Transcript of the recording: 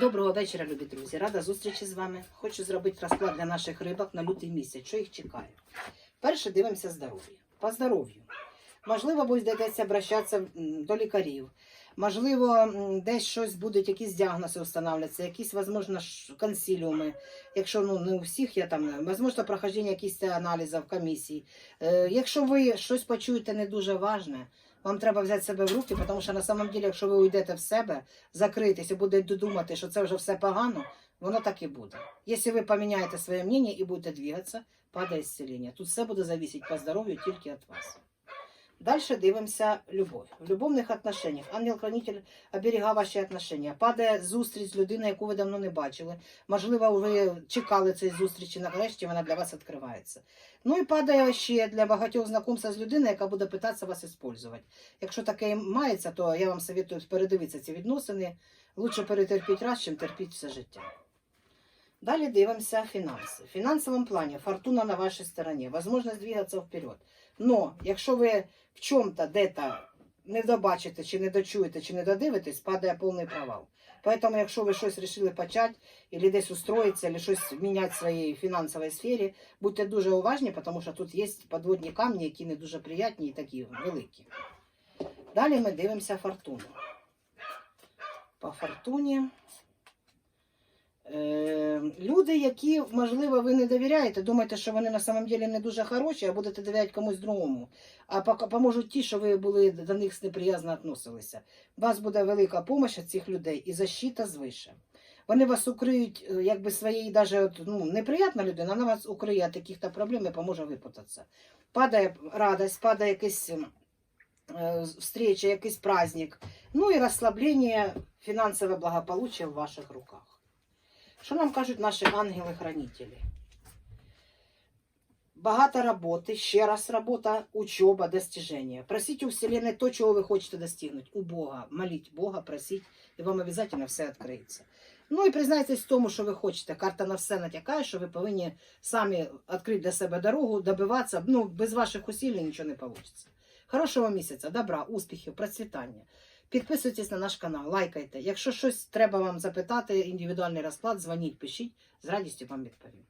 Доброго вечора, любі друзі. Рада зустрічі з вами. Хочу зробити розклад для наших рибок на лютий місяць. Що їх чекає? Перше дивимося здоров'я. По здоров'ю. Можливо, будете обращатися до лікарів. Можливо, десь щось будуть, якісь діагнози встановлюватися, якісь, можливо, консиліуми. Якщо ну, не у всіх є там, можливо, проходження якихось аналізів, комісій. Е, якщо ви щось почуєте не дуже важне, вам треба взяти себе в руки, тому що на самом деле, якщо ви уйдете в себе, закритись і будете думати, що це вже все погано, воно так і буде. Якщо ви поміняєте своє мнення і будете двигатися, падає зцілення. Тут все буде зависеть по здоров'ю тільки від вас. Дальше дивимося любов. В любовних отношениях ангел-хранитель оберігав ваші отношения. Падає зустріч з людиною, яку ви давно не бачили. Можливо, ви чекали цієї зустрічі, нарешті вона для вас відкривається. Ну і падає ще для багатьох знакомства з людиною, яка буде питатися вас використовувати. Якщо таке мається, то я вам советую передивитися ці відносини. Лучше перетерпіть раз, чим терпіть все життя. Далі дивимося фінанси. В фінансовому плані фортуна на вашій стороні, можливість двигатися вперед. Но якщо ви в чому-то де-то не добачите, чи не дочуєте, чи не додивитесь, падає повний провал. Поэтому, якщо ви щось вирішили почати, або десь устроїтися, або щось міняти в своїй фінансовій сфері, будьте дуже уважні, тому що тут є подводні камні, які не дуже приятні і такі великі. Далі ми дивимося фортуну. По фортуні. Люди, які, можливо, ви не довіряєте, думаєте, що вони на самом деле не дуже хороші, а будете довіряти комусь другому. А поможуть ті, що ви були до них неприязно відносилися. У вас буде велика допомога від цих людей і защита звише. Вони вас укриють, е, якби своєї, даже, ну, неприятна людина, вона вас укриє від таких-то проблем і поможе випутатися. Падає радость, падає якась е, встреча, якийсь праздник. Ну і розслаблення, фінансове благополуччя в ваших руках. Що нам кажуть наші ангели-хранителі? Багато роботи, ще раз робота, учоба, достиження. Просіть у Вселенной то, чого ви хочете достигнути. У Бога. Моліть Бога, просіть, і вам обов'язково все відкриється. Ну і признайтесь в тому, що ви хочете. Карта на все натякає, що ви повинні самі відкрити для себе дорогу, добиватися. Ну, без ваших усилий нічого не вийде. Хорошого місяця, добра, успіхів, процвітання. Підписуйтесь на наш канал, лайкайте. Якщо щось треба вам запитати, індивідуальний розклад, дзвоніть, пишіть, з радістю вам відповім.